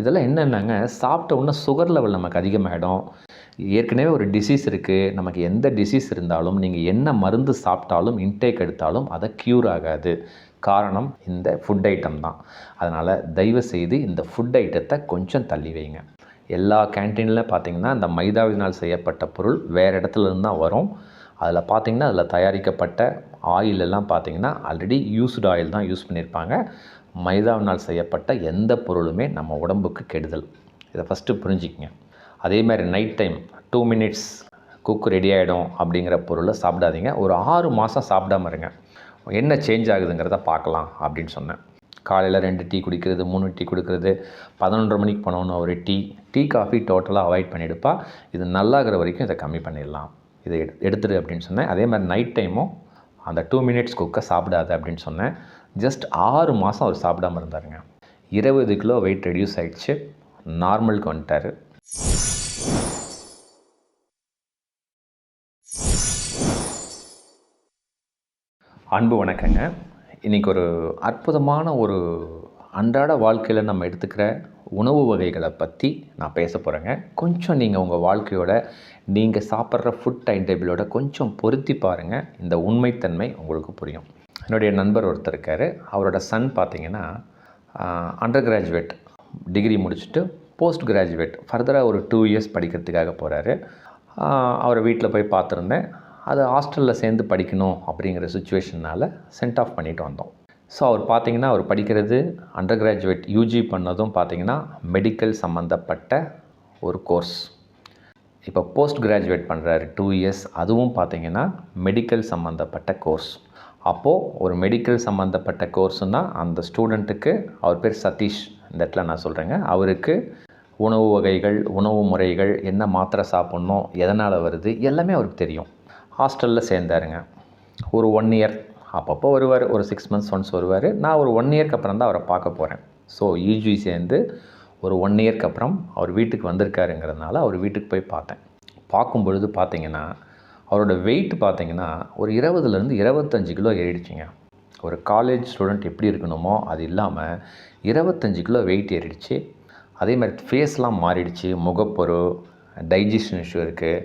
இதெல்லாம் என்னென்னாங்க சாப்பிட்ட உடனே சுகர் லெவல் நமக்கு அதிகமாகிடும் ஏற்கனவே ஒரு டிசீஸ் இருக்குது நமக்கு எந்த டிசீஸ் இருந்தாலும் நீங்கள் என்ன மருந்து சாப்பிட்டாலும் இன்டேக் எடுத்தாலும் அதை க்யூர் ஆகாது. காரணம் இந்த ஃபுட் ஐட்டம் தான். அதனால் தயவு செய்து இந்த ஃபுட் ஐட்டத்தை கொஞ்சம் தள்ளி வைங்க. எல்லா கேன்டீனில் பார்த்தீங்கன்னா இந்த மைதாவினால் செய்யப்பட்ட பொருள் வேறு இடத்துல இருந்து தான் வரும். அதில் பார்த்திங்கன்னா அதில் தயாரிக்கப்பட்ட ஆயில் எல்லாம் பார்த்தீங்கன்னா ஆல்ரெடி யூஸ்டு ஆயில் தான் யூஸ் பண்ணியிருப்பாங்க. மைதாவினால் செய்யப்பட்ட எந்த பொருளுமே நம்ம உடம்புக்கு கெடுதல். இதை ஃபஸ்ட்டு புரிஞ்சிக்கங்க. அதே மாதிரி night time two minutes cook ready ஆகிடும் அப்படிங்கிற பொருளை சாப்பிடாதீங்க. ஒரு ஆறு மாதம் சாப்பிடாம இருங்க. என்ன சேஞ்ச் ஆகுதுங்கிறத பார்க்கலாம் அப்படின்னு சொன்னேன். காலையில் ரெண்டு டீ குடிக்கிறது மூணு டீ கொடுக்கறது பதினொன்றரை மணிக்கு போனோன்னு ஒரு டீ. டீ காஃபி டோட்டலாக அவாய்ட் பண்ணிவிடுப்பா இது நல்லாகிற வரைக்கும் இதை கம்மி பண்ணிடலாம். இதை எடு எடுத்துரு அப்படின்னு சொன்னேன். அதே மாதிரி நைட் டைமும் அந்த டூ மினிட்ஸ் குக்கை சாப்பிடாது அப்படின்னு சொன்னேன். ஜஸ்ட் ஆறு மாதம் அவர் சாப்பிடாம இருந்தாருங்க. இருபது கிலோ வெயிட் ரெடியூஸ் ஆகிடுச்சு நார்மலுக்கு வந்துட்டார். அன்பு வணக்கங்க. இன்றைக்கி ஒரு அற்புதமான ஒரு அன்றாட வாழ்க்கையில் நம்ம எடுத்துக்கிற உணவு வகைகளை பற்றி நான் பேச போகிறேங்க கொஞ்சம் நீங்கள் உங்கள் வாழ்க்கையோட நீங்கள் சாப்பிட்ற ஃபுட் டைம் டேபிளோட கொஞ்சம் பொருத்தி பாருங்கள் இந்த உண்மைத்தன்மை உங்களுக்கு புரியும். என்னுடைய நண்பர் ஒருத்தர் இருக்கார். அவரோட சன் பார்த்தீங்கன்னா அண்டர் கிராஜுவேட் டிகிரி முடிச்சுட்டு போஸ்ட் கிராஜுவேட் ஃபர்தராக ஒரு டூ இயர்ஸ் படிக்கிறதுக்காக போகிறாரு அவரை வீட்டில் போய் பார்த்துருந்தேன் அது ஹாஸ்டலில் சேர்ந்து படிக்கணும் அப்படிங்கிற சுச்சுவேஷனால் சென்ட் ஆஃப் பண்ணிட்டு வந்தோம். ஸோ அவர் பார்த்திங்கன்னா அவர் படிக்கிறது அண்டர் கிராஜுவேட் யூஜி பண்ணதும் பார்த்தீங்கன்னா மெடிக்கல் சம்மந்தப்பட்ட ஒரு கோர்ஸ் இப்போ போஸ்ட் கிராஜுவேட் பண்ணுறாரு டூ இயர்ஸ் அதுவும் பார்த்தீங்கன்னா மெடிக்கல் சம்மந்தப்பட்ட கோர்ஸ் அப்போது ஒரு மெடிக்கல் சம்மந்தப்பட்ட கோர்ஸுன்னா அந்த ஸ்டூடெண்ட்டுக்கு அவர் பேர் சதீஷ் இந்த இடத்துல நான் சொல்கிறேங்க அவருக்கு உணவு வகைகள் உணவு முறைகள் என்ன மாத்திரை சாப்பிட்ணும் எதனால் வருது எல்லாமே அவருக்கு தெரியும். ஹாஸ்டலில் சேர்ந்தாருங்க. ஒரு ஒன் இயர் அப்பப்போ வருவார். ஒரு சிக்ஸ் மந்த்ஸ் ஒன்ஸ் வருவார். நான் ஒரு ஒன் இயர்க்கு அப்புறம் தான் அவரை பார்க்க போகிறேன் ஸோ யூஜி சேர்ந்து ஒரு ஒன் இயர்க்கு அப்புறம் அவர் வீட்டுக்கு வந்திருக்காருங்கிறதுனால அவர் வீட்டுக்கு போய் பார்த்தேன். பார்க்கும் பொழுது பார்த்தீங்கன்னா அவரோட வெயிட் பார்த்தீங்கன்னா ஒரு இருபதுலேருந்து இருபத்தஞ்சி கிலோ ஏறிடுச்சிங்க. ஒரு காலேஜ் ஸ்டூடெண்ட் எப்படி இருக்கணுமோ அது இல்லாமல் இருபத்தஞ்சி கிலோ வெயிட் ஏறிடுச்சு. அதே மாதிரி ஃபேஸ்லாம் மாறிடுச்சு. முகப்பொரு டைஜஷன் இஷ்யூ இருக்குது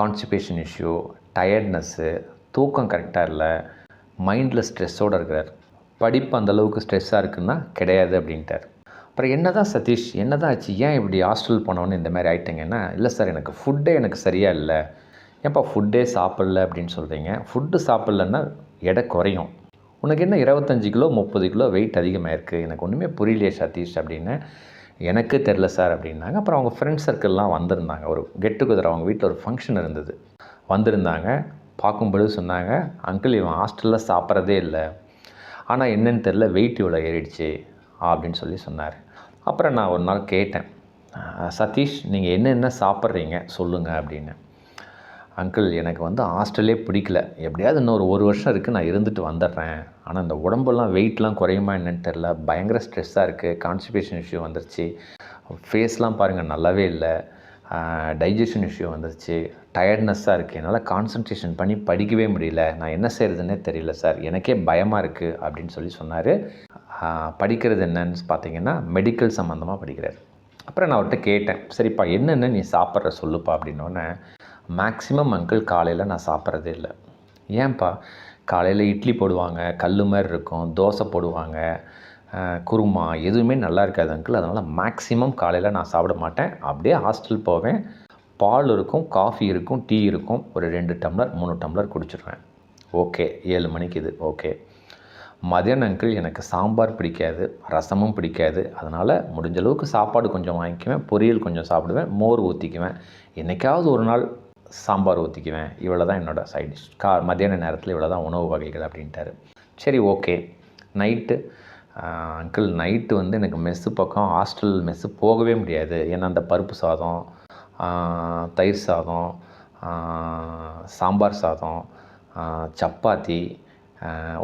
கான்ஸ்டிபேஷன் இஷ்யூ டயர்ட்னஸ்ஸு தூக்கம் கரெக்டாக இல்லை மைண்டில் ஸ்ட்ரெஸ்ஸோடு இருக்கிறார். படிப்பு அந்தளவுக்கு ஸ்ட்ரெஸ்ஸாக இருக்குன்னா கிடையாது அப்படின்ட்டார். அப்புறம் என்ன தான் சதீஷ் என்ன தான் ஆச்சு ஏன் இப்படி ஹாஸ்டல் போனோன்னு இந்த மாதிரி ஆயிட்டீங்கன்னா இல்லை சார் எனக்கு ஃபுட்டே எனக்கு சரியாக இல்லை. ஏன்ப்பா ஃபுட்டே சாப்பிடல அப்படின்னு சொல்கிறீங்க ஃபுட்டு சாப்பிட்லன்னா எடை குறையும். உனக்கு என்ன இருபத்தஞ்சி கிலோ முப்பது கிலோ வெயிட் அதிகமாக இருக்குது எனக்கு ஒன்றுமே புரியலையே சதீஷ் அப்படின்னு. எனக்கு தெரில சார் அப்படின்னாங்க. அப்புறம் அவங்க ஃப்ரெண்ட்ஸ் சர்க்கிள்லாம் வந்திருந்தாங்க. ஒரு கெட் டுகெதர் அவங்க வீட்டில் ஒரு ஃபங்க்ஷன் இருந்தது. வந்திருந்தாங்க. பார்க்கும்பொழுது சொன்னாங்க அங்கிள் இவன் ஹாஸ்டலில் சாப்பிட்றதே இல்லை. ஆனால் என்னன்னு தெரில வெயிட் இவ்வளோ ஏறிடுச்சு அப்படின்னு சொல்லி சொன்னார். அப்புறம் நான் ஒரு நாள் கேட்டேன் சதீஷ் நீங்கள் என்னென்ன சாப்பிட்றீங்க? சொல்லுங்கள் அப்படின்னு. அங்கிள் எனக்கு வந்து ஹாஸ்டலே பிடிக்கல. எப்படியாவது இன்னொரு ஒரு வருஷம் இருக்குது நான் இருந்துட்டு வந்துடுறேன். ஆனால் இந்த உடம்பெல்லாம் வெயிட்லாம் குறையுமா என்னன்னு தெரில பயங்கர ஸ்ட்ரெஸ்ஸாக இருக்குது கான்ஸ்டிபேஷன் இஷ்யூ வந்துருச்சு. ஃபேஸ்லாம் பாருங்கள் நல்லாவே இல்லை. டைஜஷன் இஷ்யூ வந்துருச்சு. டயர்ட்னஸ்ஸாக இருக்குது என்னால் கான்சன்ட்ரேஷன் பண்ணி படிக்கவே முடியல. நான் என்ன செய்கிறதுனே தெரியல சார் எனக்கே பயமாக இருக்குது அப்படின்னு சொல்லி சொன்னார். படிக்கிறது என்னன்னு பார்த்தீங்கன்னா மெடிக்கல் சம்மந்தமாக படிக்கிறார். அப்புறம் நான் அவர்கிட்ட கேட்டேன். சரிப்பா என்னென்ன நீ சாப்பிட்ற சொல்லுப்பா அப்படின்னோடனே மேக்ஸிமம் அங்கிள் காலையில் நான் சாப்பிட்றதே இல்லை. ஏன்ப்பா காலையில் இட்லி போடுவாங்க கல் மாதிரி இருக்கும் தோசை போடுவாங்க குருமா எதுவுமே நல்லா இருக்காது அங்கிள் அதனால் மேக்ஸிமம் காலையில் நான் சாப்பிட மாட்டேன். அப்படியே ஹாஸ்டல் போவேன். பால் இருக்கும் காஃபி இருக்கும் டீ இருக்கும். ஒரு ரெண்டு டம்ளர் மூணு டம்ளர் குடிச்சிடுவேன் ஓகே ஏழு மணிக்கு இது. ஓகே மதியானம் அங்கிள் எனக்கு சாம்பார் பிடிக்காது ரசமும் பிடிக்காது. அதனால் முடிஞ்ச அளவுக்கு சாப்பாடு கொஞ்சம் வாங்கிக்குவேன். பொரியல் கொஞ்சம் சாப்பிடுவேன். மோர் ஊற்றிக்குவேன் என்றைக்காவது ஒரு நாள் சாம்பார் ஊற்றிக்குவேன் இவ்வளோ தான் என்னோடய சைட் டிஷ் கா மத்தியான நேரத்தில் இவ்வளோ தான் உணவு வகைகள் அப்படின்ட்டாரு. சரி ஓகே நைட்டு அங்கிள் நைட்டு வந்து எனக்கு மெஸ்ஸு பக்கம் ஹாஸ்டல் மெஸ்ஸு போகவே முடியாது. ஏன்னா அந்த பருப்பு சாதம் தயிர் சாதம் சாம்பார் சாதம் சப்பாத்தி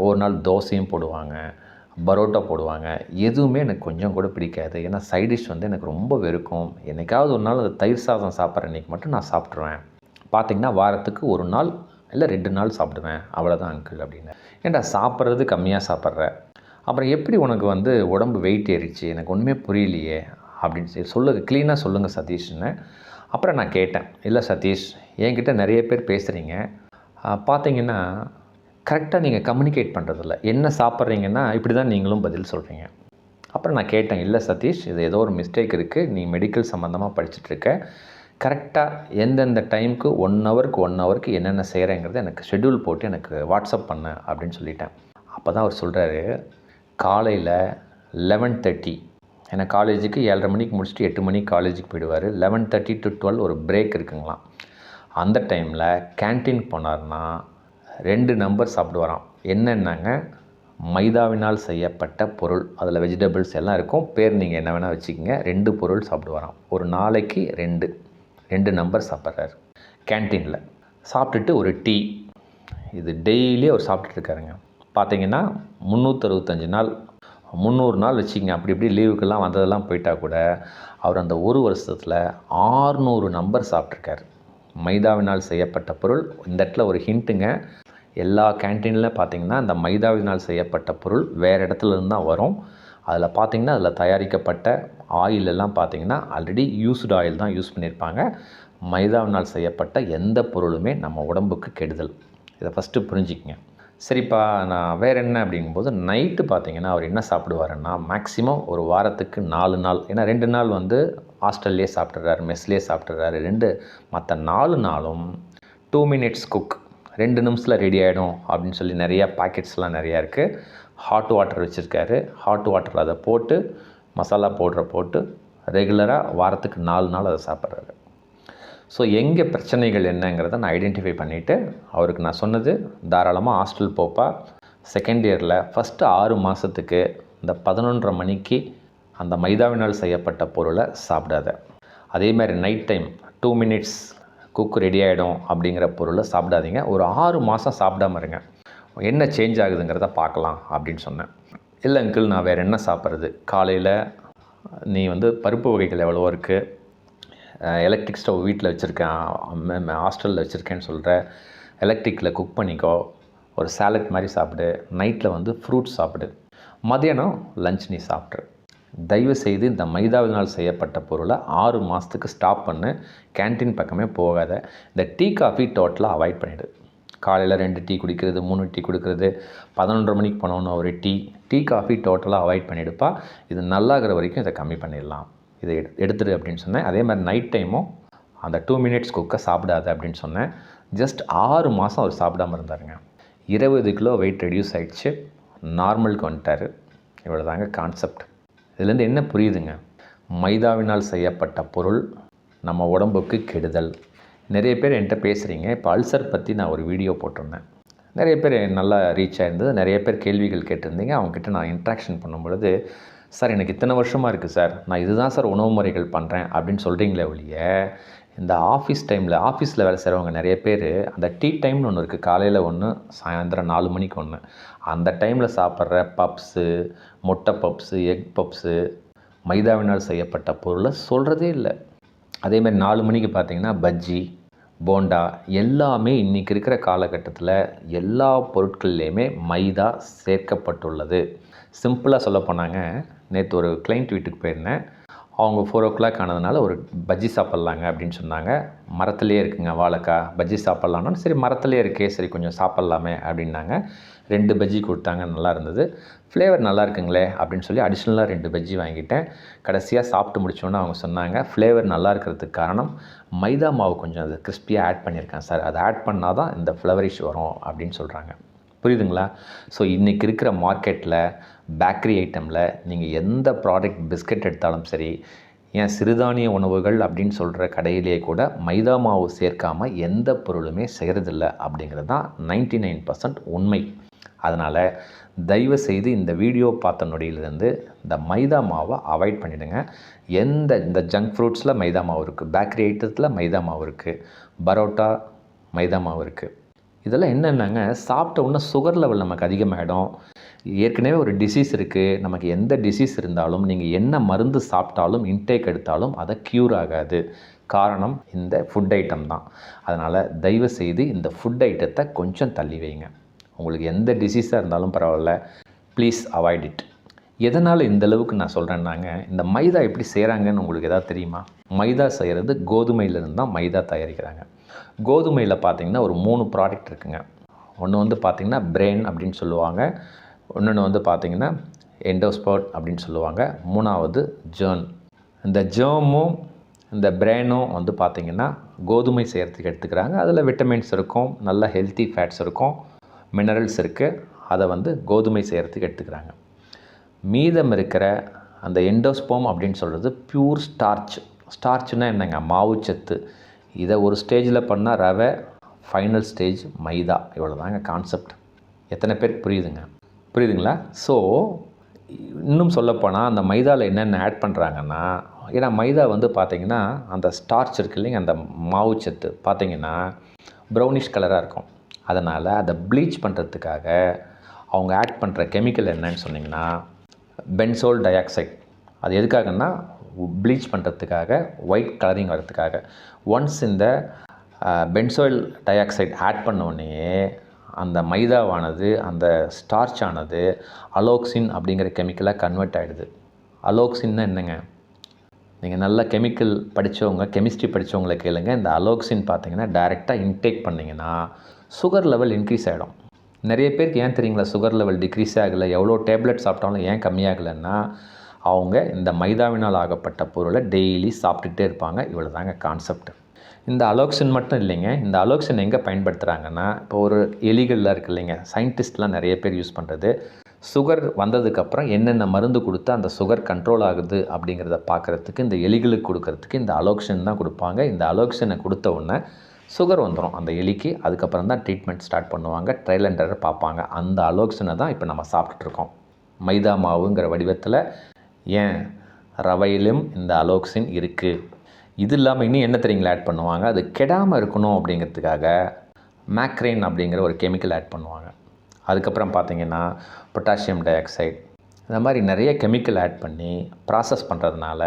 ஒரு நாள் தோசையும் போடுவாங்க பரோட்டா போடுவாங்க. எதுவுமே எனக்கு கொஞ்சம் கூட பிடிக்காது. ஏன்னா சைட் டிஷ் வந்து எனக்கு ரொம்ப வெறுக்கும். என்றைக்காவது ஒரு நாள் தயிர் சாதம் சாப்பிட்ற அன்றைக்கி மட்டும் நான் சாப்பிட்ருவேன் பார்த்திங்கன்னா வாரத்துக்கு ஒரு நாள் இல்லை ரெண்டு நாள் சாப்பிடுவேன். அவ்வளோதான் அங்கிள் அப்படின்னு. ஏன்டா சாப்பிட்றது கம்மியாக சாப்பிட்ற? அப்புறம் எப்படி உனக்கு வந்து உடம்பு வெயிட் ஏறிச்சு? எனக்கு ஒன்றுமே புரியலையே அப்படின்னு சொல்லி சொல்லுங்கள் க்ளீனாக சொல்லுங்கள் சதீஷ்னு. அப்புறம் நான் கேட்டேன். இல்லை சதீஷ் என்கிட்ட நிறைய பேர் பேசுகிறீங்க பார்த்தீங்கன்னா கரெக்டாக நீங்கள் கம்யூனிகேட் பண்ணுறதில்ல என்ன சாப்பிட்றீங்கன்னா இப்படி தான் நீங்களும் பதில் சொல்கிறீங்க அப்புறம் நான் கேட்டேன். இல்லை சதீஷ் இது ஏதோ ஒரு மிஸ்டேக் இருக்குது நீ மெடிக்கல் சம்மந்தமாக படிச்சுட்ருக்க கரெக்டாக எந்தெந்த டைமுக்கு ஒன் ஹவருக்கு ஒன் ஹவருக்கு என்னென்ன செய்கிறேங்கிறத எனக்கு ஷெட்யூல் போட்டு எனக்கு வாட்ஸ்அப் பண்ண அப்படின்னு சொல்லிட்டேன். அப்போ தான் அவர் சொல்கிறாரு காலையில் லெவன் தேர்ட்டி ஏன்னா காலேஜுக்கு ஏழரை மணிக்கு முடிச்சுட்டு எட்டு மணிக்கு காலேஜுக்கு போயிடுவார். லெவன் தேர்ட்டி டு டுவெல் ஒரு பிரேக் இருக்குங்களாம். அந்த டைமில் கேன்டீன் போனார்னா ரெண்டு நம்பர் சாப்பிடுவாராம். என்னென்னாங்க? மைதாவினால் செய்யப்பட்ட பொருள் அதில் வெஜிடபிள்ஸ் எல்லாம் இருக்கும். பேர் நீங்கள் என்ன வேணால் வச்சுக்கோங்க. ரெண்டு பொருள் சாப்பிடுவாராம். ஒரு நாளைக்கு ரெண்டு. ரெண்டு நம்பர் சாப்பிட்றாரு. கேன்டீனில் சாப்பிட்டுட்டு ஒரு டீ. இது டெய்லி அவர் சாப்பிட்டுட்டு இருக்காருங்க. பார்த்தீங்கன்னா முந்நூற்றறுபத்தஞ்சு நாள் முந்நூறு நாள் வச்சுக்கங்க. அப்படி இப்படி லீவுக்கெல்லாம் வந்ததெல்லாம் போயிட்டா கூட அவர் அந்த ஒரு வருஷத்தில் ஆறுநூறு நம்பர் சாப்பிட்ருக்காரு மைதாவினால் செய்யப்பட்ட பொருள் இந்த இடத்துல ஒரு ஹிண்ட்டுங்க. எல்லா கேன்டீனில் பார்த்தீங்கன்னா இந்த மைதாவினால் செய்யப்பட்ட பொருள் வேறு இடத்துல இருந்து தான் வரும். அதில் பார்த்தீங்கன்னா அதில் தயாரிக்கப்பட்ட ஆயிலெல்லாம் பார்த்திங்கன்னா பார்த்தீங்கன்னா ஆல்ரெடி யூஸ்டு ஆயில் தான் யூஸ் பண்ணியிருப்பாங்க. மைதாவினால் செய்யப்பட்ட எந்த பொருளுமே நம்ம உடம்புக்கு கெடுதல். இதை ஃபஸ்ட்டு புரிஞ்சுக்கங்க. சரிப்பா நான் வேறு என்ன அப்படிங்கும்போது நைட்டு பார்த்தீங்கன்னா அவர் என்ன சாப்பிடுவாருன்னா மேக்ஸிமம் ஒரு வாரத்துக்கு நாலு நாள். ஏன்னா ரெண்டு நாள் வந்து ஹாஸ்டல்லே சாப்பிட்றாரு மெஸ்லேயே சாப்பிட்றாரு ரெண்டு மற்ற நாலு நாளும் டூ மினிட்ஸ் குக் ரெண்டு நிமிஷத்தில் ரெடி ஆகிடும் அப்படின்னு சொல்லி நிறையா பாக்கெட்ஸ்லாம் நிறையா இருக்குது ஹாட் வாட்டர் வச்சுருக்காரு. ஹாட் வாட்டர் அதை போட்டு மசாலா பவுட்ரை போட்டு ரெகுலராக வாரத்துக்கு நாலு நாள் அதை சாப்பிட்றாரு. ஸோ எங்கே பிரச்சனைகள் என்னங்கிறத நான் ஐடென்டிஃபை பண்ணிவிட்டு அவருக்கு நான் சொன்னது தாராளமாக ஹாஸ்டல் போப்பா. செகண்ட் இயரில் ஃபஸ்ட்டு ஆறு மாதத்துக்கு இந்த பதினொன்றரை மணிக்கு அந்த மைதாவினால் செய்யப்பட்ட பொருளை சாப்பிடாத. அதே மாதிரி night time two minutes cook ready ஆகிடும் அப்படிங்கிற பொருளை சாப்பிடாதீங்க. ஒரு ஆறு மாதம் சாப்பிடாம இருங்க. என்ன சேஞ்ச் ஆகுதுங்கிறத பார்க்கலாம் அப்படின்னு சொன்னேன். இல்லை அங்கிள் நான் வேறு என்ன சாப்பிட்றது? காலையில் நீ வந்து பருப்பு வகைகள் எவ்வளவோ இருக்குது எலக்ட்ரிக் ஸ்டவ் வீட்டில் வச்சுருக்கேன். ஹாஸ்டலில் வச்சுருக்கேன்னு சொல்கிற எலக்ட்ரிக்கில் குக் பண்ணிக்கோ. ஒரு சாலட் மாதிரி சாப்பிடு. நைட்டில் வந்து ஃப்ரூட்ஸ் சாப்பிடு. மதியானம் லஞ்ச் நீ சாப்பிட்ரு. தயவு செய்து இந்த மைதாவினால் செய்யப்பட்ட பொருளை ஆறு மாதத்துக்கு ஸ்டாப் பண்ணு. கேன்டீன் பக்கமே போகாத. இந்த டீ காஃபி டோட்டலாக அவாய்ட் பண்ணிவிடு காலையில் ரெண்டு டீ குடிக்கிறது மூணு டீ குடிக்கிறது பதினொன்றரை மணிக்கு போனோன்னு ஒரு டீ டீ காஃபி டோட்டலாக அவாய்ட் பண்ணிவிடுப்பா இது நல்லாகிற வரைக்கும் இதை கம்மி பண்ணிடலாம். இதை எடு எடுத்துடு அப்படின்னு சொன்னேன். அதே மாதிரி நைட் டைமும் அந்த டூ மினிட்ஸ் குக்கை சாப்பிடாத அப்படின்னு சொன்னேன். ஜஸ்ட் ஆறு மாதம் அவர் சாப்பிடாம இருந்தாருங்க. இருபது கிலோ வெயிட் ரெடியூஸ் ஆகிடுச்சு நார்மலுக்கு வந்துட்டார். இவ்வளோ தாங்க கான்செப்ட் இதுலேருந்து என்ன புரியுதுங்க? மைதாவினால் செய்யப்பட்ட பொருள் நம்ம உடம்புக்கு கெடுதல். நிறைய பேர் என்கிட்ட பேசுகிறீங்க இப்போ அல்சர் பற்றி நான் ஒரு வீடியோ போட்டிருந்தேன். நிறைய பேர் நல்லா ரீச் ஆகிருந்தது நிறைய பேர் கேள்விகள் கேட்டிருந்தீங்க. அவங்கக்கிட்ட நான் இன்ட்ராக்ஷன் பண்ணும் பொழுது சார் எனக்கு இத்தனை வருஷமாக இருக்குது சார் நான் இதுதான் சார் உணவு முறைகள் பண்ணுறேன் அப்படின்னு சொல்கிறீங்களே ஒழிய இந்த ஆஃபீஸ் டைமில் ஆஃபீஸில் வேலை செய்கிறவங்க நிறைய பேர் அந்த டீ டைம்னு ஒன்று இருக்குது காலையில் ஒன்று சாயந்தரம் நாலு மணிக்கு ஒன்று அந்த டைமில் சாப்பிட்ற பப்ஸு முட்டை பப்ஸு எக் பப்ஸு மைதாவினால் செய்யப்பட்ட பொருளை சொல்கிறதே இல்லை. அதேமாதிரி நாலு மணிக்கு பார்த்தீங்கன்னா பஜ்ஜி போண்டா எல்லாமே இன்றைக்கி இருக்கிற காலகட்டத்தில் எல்லா பொருட்கள்லேயுமே மைதா சேர்க்கப்பட்டுள்ளது. சிம்பிளாக சொல்ல போனாங்க. நேற்று ஒரு கிளைண்ட் வீட்டுக்கு போயிருந்தேன். அவங்க ஃபோர் ஓ கிளாக் ஆனதுனால ஒரு பஜ்ஜி சாப்பிட்லாங்க அப்படின்னு சொன்னாங்க. மரத்துலேயே இருக்குங்க வாழைக்காய். பஜ்ஜி சாப்பிட்லான்னு சரி மரத்துலேயே இருக்கே சரி கொஞ்சம் சாப்பிட்லாமே அப்படின்னாங்க. ரெண்டு பஜ்ஜி கொடுத்தாங்க நல்லா இருந்தது. ஃப்ளேவர் நல்லா இருக்குங்களே அப்படின்னு சொல்லி அடிஷ்னலாக ரெண்டு பஜ்ஜி வாங்கிட்டேன். கடைசியாக சாப்பிட்டு முடிச்சோன்னே அவங்க சொன்னாங்க ஃப்ளேவர் நல்லா இருக்கிறதுக்கு காரணம் மைதா மாவு கொஞ்சம் அது கிறிஸ்பியாக ஆட் பண்ணியிருக்கேன் சார். அதை ஆட் பண்ணால் தான் இந்த ஃப்ளவரிஷ் வரும் அப்படின்னு சொல்கிறாங்க புரியுதுங்களா? ஸோ இன்றைக்கி இருக்கிற மார்க்கெட்டில் பேக்கரி ஐட்டமில் நீங்கள் எந்த ப்ராடக்ட் பிஸ்கட் எடுத்தாலும் சரி ஏன் சிறுதானிய உணவுகள் அப்படின்னு சொல்கிற கடையிலேயே கூட மைதா மாவு சேர்க்காமல் எந்த பொருளுமே செய்கிறதில்ல அப்படிங்கிறது தான் நைன்டி நைன் பர்சன்ட் உண்மை. அதனால் தயவு செய்து இந்த வீடியோ பார்த்த நொடியிலிருந்து இந்த மைதா மாவை அவாய்ட் பண்ணிவிடுங்க எந்த இந்த ஜங்க் ஃப்ரூட்ஸில் மைதா மாவு இருக்குது பேக்கரி ஐட்டத்தில் மைதா மாவு இருக்குது பரோட்டா மைதா மாவு இருக்குது இதெல்லாம் என்னென்னாங்க? சாப்பிட்ட உடனே சுகர் லெவல் நமக்கு அதிகமாகிடும் ஏற்கனவே ஒரு டிசீஸ் இருக்குது நமக்கு எந்த டிசீஸ் இருந்தாலும் நீங்கள் என்ன மருந்து சாப்பிட்டாலும் இன்டேக் எடுத்தாலும் அதை க்யூர் ஆகாது. காரணம் இந்த ஃபுட் ஐட்டம் தான். அதனால் தயவு செய்து இந்த ஃபுட் ஐட்டத்தை கொஞ்சம் தள்ளி வைங்க. உங்களுக்கு எந்த டிசீஸாக இருந்தாலும் பரவாயில்ல. ப்ளீஸ் அவாய்ட் இட் எதனால் இந்த அளவுக்கு நான் சொல்கிறேன்னாங்க இந்த மைதா எப்படி செய்கிறாங்கன்னு உங்களுக்கு எதாவது தெரியுமா? மைதா செய்கிறது கோதுமையிலேருந்து தான் மைதா தயாரிக்கிறாங்க. கோதுமையில் பார்த்தீங்கன்னா ஒரு மூணு ப்ராடக்ட் இருக்குங்க. ஒன்று வந்து பார்த்திங்கன்னா பிரெயின் அப்படின்னு சொல்லுவாங்க. இன்னொன்று வந்து பார்த்திங்கன்னா எண்டோஸ்பர்ட் அப்படின்னு சொல்லுவாங்க. மூணாவது ஜேர்ன் இந்த ஜேர்மும் இந்த பிரெயினும் வந்து பார்த்திங்கன்னா கோதுமை செய்கிறதுக்கு எடுத்துக்கிறாங்க. அதில் விட்டமின்ஸ் இருக்கும் நல்ல ஹெல்த்தி ஃபேட்ஸ் இருக்கும். மினரல்ஸ் இருக்குது அதை வந்து கோதுமை செய்கிறதுக்கு எடுத்துக்கிறாங்க. மீதம் இருக்கிற அந்த எண்டோஸ்போம் அப்படின்னு சொல்கிறது பியூர் ஸ்டார்ச் ஸ்டார்ச்னா என்னங்க? மாவுச்சத்து இதை ஒரு ஸ்டேஜில் பண்ணால் ரவை ஃபைனல் ஸ்டேஜ் மைதா. இவ்வளோ தாங்க கான்செப்ட் எத்தனை பேர் புரியுதுங்க? புரியுதுங்களா? ஸோ இன்னும் சொல்லப்போனால் அந்த மைதாவில் என்னென்ன ஆட் பண்ணுறாங்கன்னா ஏன்னா மைதா வந்து பார்த்திங்கன்னா அந்த ஸ்டார்ச் இருக்கு இல்லைங்க அந்த மாவுச்சத்து பார்த்திங்கன்னா ப்ரௌனிஷ் கலராக இருக்கும். அதனால் அதை ப்ளீச் பண்ணுறதுக்காக அவங்க ஆட் பண்ணுற கெமிக்கல் என்னன்னு சொன்னிங்கன்னா பென்சோல் டை ஆக்சைட் அது எதுக்காகன்னா ப்ளீச் பண்ணுறதுக்காக ஒயிட் கலரிங் வரதுக்காக ஒன்ஸ் இந்த பென்சோயில் டை ஆக்சைட் ஆட் பண்ணோடனே அந்த மைதாவானது அந்த ஸ்டார்ச் ஆனது அலோக்சின் அப்படிங்கிற கெமிக்கலாக கன்வெர்ட் ஆகிடுது அலோக்சின்னா என்னங்க? நீங்கள் நல்ல கெமிக்கல் படித்தவங்க கெமிஸ்ட்ரி படித்தவங்களை கேளுங்க. இந்த அலோக்சின் பார்த்தீங்கன்னா டைரெக்டாக இன்டேக் பண்ணிங்கன்னா சுகர் லெவல் இன்க்ரீஸ் ஆகிடும் நிறைய பேருக்கு ஏன் தெரியுங்களா சுகர் லெவல் டிக்ரீஸ் ஆகலை எவ்வளோ டேப்லெட் சாப்பிட்டாலும் ஏன் கம்மியாகலைன்னா அவங்க இந்த மைதாவினால் ஆகப்பட்ட பொருளை டெய்லி சாப்பிட்டுட்டே இருப்பாங்க. இவ்வளோ தாங்க கான்செப்ட் இந்த அலோக்சின் மட்டும் இல்லைங்க இந்த அலோக்சின் எங்கே பயன்படுத்துகிறாங்கன்னா இப்போ ஒரு எலிகளில் இருக்கு இல்லைங்க சயின்டிஸ்ட்லாம் நிறைய பேர் யூஸ் பண்ணுறது சுகர் வந்ததுக்கப்புறம் என்னென்ன மருந்து கொடுத்தா அந்த சுகர் கண்ட்ரோல் ஆகுது அப்படிங்கிறத பார்க்குறதுக்கு இந்த எலிகளுக்கு கொடுக்கறதுக்கு இந்த அலோக்சின் தான் கொடுப்பாங்க. இந்த அலோக்சினை கொடுத்த உடனே சுகர் வந்துடும் அந்த எலிக்கு அதுக்கப்புறம் தான் ட்ரீட்மெண்ட் ஸ்டார்ட் பண்ணுவாங்க. ட்ரையல் அண்ட் எரர் பார்ப்பாங்க. அந்த அலோக்ஸனை தான் இப்போ நம்ம சாப்பிட்டுட்ருக்கோம். மைதா மாவுங்கிற வடிவத்தில் ஏன் ரவையிலும் இந்த அலோக்சின் இருக்குது இது இல்லாமல் இன்னும் என்ன தெரியுங்களா ஆட் பண்ணுவாங்க? அது கெடாமல் இருக்கணும் அப்படிங்கிறதுக்காக மேக்ரைன் அப்படிங்கிற ஒரு கெமிக்கல் ஆட் பண்ணுவாங்க. அதுக்கப்புறம் பார்த்தீங்கன்னா பொட்டாசியம் டை ஆக்சைடு இந்த மாதிரி நிறைய கெமிக்கல் ஆட் பண்ணி ப்ராசஸ் பண்ணுறதுனால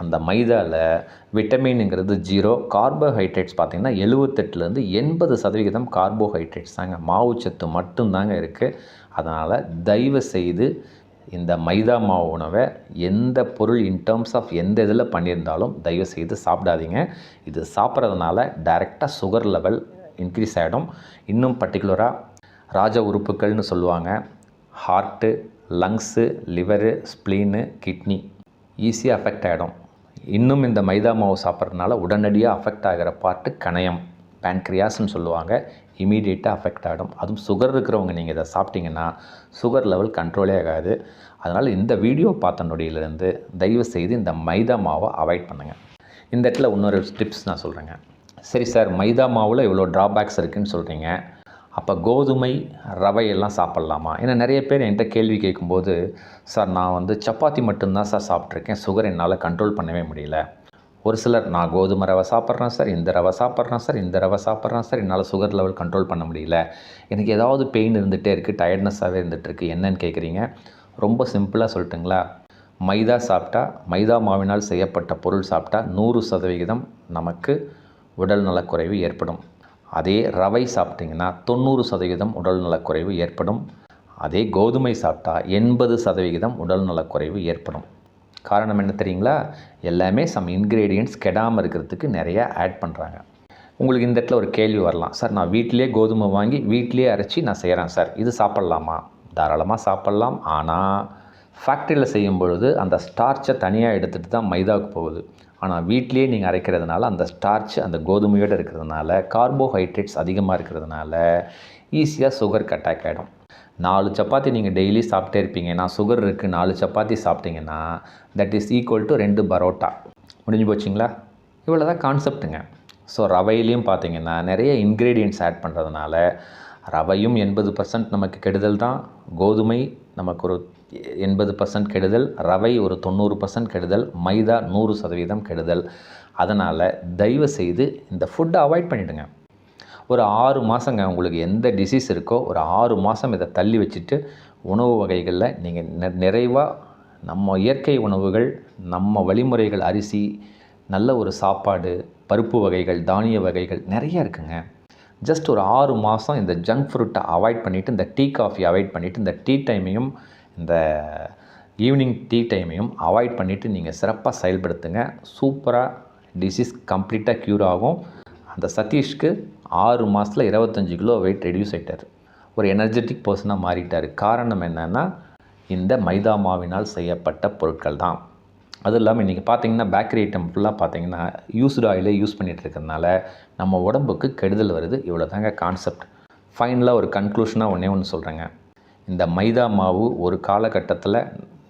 அந்த மைதாவில் விட்டமின்ங்கிறது ஜீரோ கார்போஹைட்ரேட்ஸ் பார்த்திங்கன்னா எழுபத்தெட்டுலேருந்து எண்பது சதவிகிதம் கார்போஹைட்ரேட்ஸ் தாங்க. மாவுச்சத்து மட்டும்தாங்க இருக்குது அதனால் தயவு செய்து இந்த மைதா மாவு உணவை எந்த பொருள் இன் டேர்ம்ஸ் ஆஃப் எந்த இதில் பண்ணியிருந்தாலும் தயவு செய்து சாப்பிடாதீங்க. இது சாப்பிட்றதுனால டைரெக்டாக சுகர் லெவல் இன்க்ரீஸ் ஆகிடும் இன்னும் பர்டிகுலராக ராஜ உறுப்புகள்னு சொல்லுவாங்க. Heart lungs liver spleen kidney ஈஸியாக அஃபெக்ட் ஆகிடும் இன்னும் இந்த மைதா மாவு சாப்பிட்றதுனால உடனடியாக அஃபெக்ட் ஆகிற பார்ட்டு கணையம் பேன்க்ரியாஸ்னு சொல்லுவாங்க. இமீடியட்டாக அஃபெக்ட் ஆகிடும் அதுவும் சுகர் இருக்கிறவங்க நீங்கள் இதை சாப்பிட்டீங்கன்னா சுகர் லெவல் கண்ட்ரோலே ஆகாது. அதனால் இந்த வீடியோ பார்த்த நொடியிலேருந்து தயவு செய்து இந்த மைதா மாவை அவாய்ட் பண்ணுங்கள் இந்த இடத்துல இன்னொரு டிப்ஸ் நான் சொல்கிறேங்க சரி சார் மைதா மாவில் இவ்வளோ ட்ராபேக்ஸ் இருக்குதுன்னு சொல்கிறீங்க அப்போ கோதுமை ரவையெல்லாம் சாப்பிட்லாமா? ஏன்னா நிறைய பேர் என்கிட்ட கேள்வி கேட்கும்போது சார் நான் வந்து சப்பாத்தி மட்டும்தான் சார் சாப்பிட்ருக்கேன் சுகர் என்னால் கண்ட்ரோல் பண்ணவே முடியல. ஒரு சிலர் நான் கோதுமை ரவை சாப்பிட்றேன் சார் இந்த ரவை சாப்பிட்றேன் சார் இந்த ரவை சாப்பிட்றேன் சார் என்னால் சுகர் லெவல் கண்ட்ரோல் பண்ண முடியல. எனக்கு ஏதாவது பெயின் இருந்துகிட்டே இருக்குது டயர்ட்னஸாகவே இருந்துகிட்ருக்கு என்னன்னு கேட்குறீங்க? ரொம்ப சிம்பிளாக சொல்லட்டுங்களா? மைதா சாப்பிட்டா மைதா மாவினால் செய்யப்பட்ட பொருள் சாப்பிட்டா நூறு சதவிகிதம் நமக்கு உடல் நலக்குறைவு ஏற்படும். அதே ரவை சாப்பிட்டிங்கன்னா தொண்ணூறு சதவீதம் உடல்நலக்குறைவு ஏற்படும். அதே கோதுமை சாப்பிட்டா எண்பது சதவிகிதம் உடல்நலக்குறைவு ஏற்படும். காரணம் என்ன தெரியுங்களா? எல்லாமே சம் இன்க்ரீடியன்ட்ஸ் கெடாமல் இருக்கிறதுக்கு நிறையா ஆட் பண்ணுறாங்க உங்களுக்கு இந்த இடத்துல ஒரு கேள்வி வரலாம். சார் நான் வீட்டிலே கோதுமை வாங்கி வீட்டிலே அரைச்சி நான் செய்கிறேன் சார். இது சாப்பிட்லாமா? தாராளமாக சாப்பிட்லாம். ஆனால் ஃபேக்ட்ரியில் செய்யும் பொழுது அந்த ஸ்டார்ச்சை தனியாக எடுத்துகிட்டு தான் மைதாவுக்கு போகுது. ஆனால் வீட்லேயே நீங்கள் அரைக்கிறதுனால அந்த ஸ்டார்ச் அந்த கோதுமையோடு இருக்கிறதுனால கார்போஹைட்ரேட்ஸ் அதிகமாக இருக்கிறதுனால ஈஸியாக சுகருக்கு அட்டாக் ஆகிடும் நாலு சப்பாத்தி நீங்கள் டெய்லி சாப்பிட்டே இருப்பீங்கன்னா சுகர் இருக்குது நாலு சப்பாத்தி சாப்பிட்டீங்கன்னா தட் இஸ் ஈக்குவல் டு ரெண்டு பரோட்டா. முடிஞ்சு போச்சுங்களா? இவ்வளோ தான் கான்செப்ட்டுங்க ஸோ ரவையிலையும் பார்த்தீங்கன்னா நிறைய இன்க்ரீடியன்ட்ஸ் ஆட் பண்ணுறதுனால ரவையும் எண்பது பர்சன்ட் நமக்கு கெடுதல் தான். கோதுமை நமக்கு ஒரு எண்பது பர்சன்ட் கெடுதல் ரவை ஒரு தொண்ணூறு பர்சன்ட் கெடுதல் மைதா நூறு சதவீதம் கெடுதல். அதனால் தயவு செய்து இந்த ஃபுட்டை அவாய்ட் பண்ணிவிடுங்க ஒரு ஆறு மாதங்க உங்களுக்கு எந்த டிசீஸ் இருக்கோ ஒரு ஆறு மாதம் இதை தள்ளி வச்சுட்டு உணவு வகைகளில் நீங்கள் நெ நிறைவாக நம்ம இயற்கை உணவுகள் நம்ம வழிமுறைகள் அரிசி நல்ல ஒரு சாப்பாடு பருப்பு வகைகள் தானிய வகைகள் நிறைய இருக்குங்க. ஜஸ்ட் ஒரு ஆறு மாதம் இந்த ஜங்க் ஃப்ரூட்டை அவாய்ட் பண்ணிவிட்டு இந்த டீ காஃபி அவாய்ட் பண்ணிவிட்டு இந்த டீ டைமையும் இந்த ஈவினிங் டீ டைமையும் அவாய்ட் பண்ணிவிட்டு நீங்கள் சிறப்பாக செயல்படுத்துங்க. சூப்பராக டிசீஸ் கம்ப்ளீட்டாக க்யூர் ஆகும். அந்த சதீஷ்க்கு ஆறு மாதத்தில் இருபத்தஞ்சி கிலோ வெயிட் ரெடியூஸ் ஆகிட்டார் ஒரு எனர்ஜெட்டிக் பர்சனாக மாறிட்டார். காரணம் என்னென்னா இந்த மைதா மாவினால் செய்யப்பட்ட பொருட்கள் தான். அதுவும் இல்லாமல் இன்றைக்கி பார்த்தீங்கன்னா பேக்கரி ஐட்டம் ஃபுல்லாக பார்த்தீங்கன்னா யூஸ்டு ஆயிலே யூஸ் பண்ணிகிட்டு இருக்கிறதுனால நம்ம உடம்புக்கு கெடுதல் வருது. இவ்வளோ தாங்க கான்செப்ட் ஃபைனலாக ஒரு கன்க்ளூஷனாக ஒன்றே ஒன்று சொல்கிறேங்க இந்த மைதா மாவு ஒரு காலகட்டத்தில்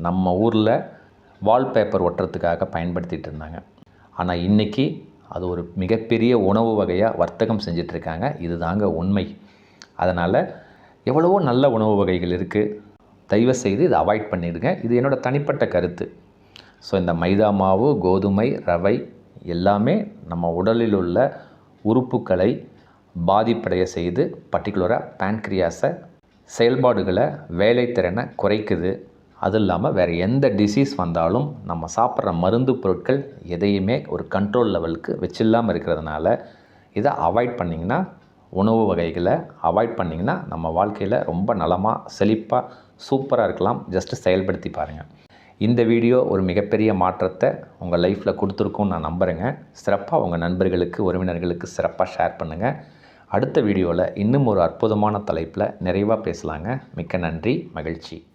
நம்ம ஊரில் வால்பேப்பர் ஒட்டுறதுக்காக பயன்படுத்திகிட்டு இருந்தாங்க. ஆனால் இன்றைக்கி அது ஒரு மிகப்பெரிய உணவு வகையாக வர்த்தகம் செஞ்சிட்ருக்காங்க. இது தாங்க உண்மை. அதனால் எவ்வளவோ நல்ல உணவு வகைகள் இருக்குது தயவு செய்து இதை அவாய்ட் பண்ணிடுங்க. இது என்னோடய தனிப்பட்ட கருத்து. ஸோ இந்த மைதா மாவு கோதுமை ரவை எல்லாமே நம்ம உடலில் உள்ள உறுப்புகளை பாதிப்படைய செய்து பர்டிகுலராக பேன்க்ரியாஸை செயல்பாடுகளை வேலைத்திறனை குறைக்குது. அது இல்லாமல் வேறு எந்த டிசீஸ் வந்தாலும் நம்ம சாப்பிட்ற மருந்து பொருட்கள் எதையுமே ஒரு கண்ட்ரோல் லெவலுக்கு வச்சில்லாமல் இருக்கிறதுனால இதை அவாய்ட் பண்ணிங்கன்னா உணவு வகைகளை அவாய்ட் பண்ணிங்கன்னா நம்ம வாழ்க்கையில் ரொம்ப நலமாக செழிப்பாக சூப்பராக இருக்கலாம். ஜஸ்ட்டு செயல்படுத்தி பாருங்கள் இந்த வீடியோ ஒரு மிகப்பெரிய மாற்றத்தை உங்கள் லைஃப்பில் கொடுத்துருக்கும்னு நான் நம்புகிறேங்க சிறப்பாக உங்கள் நண்பர்களுக்கு உறவினர்களுக்கு சிறப்பாக ஷேர் பண்ணுங்கள் அடுத்த வீடியோவில் இன்னும் ஒரு அற்புதமான தலைப்பில் நிறைவாக பேசலாங்க. மிக்க நன்றி மகிழ்ச்சி.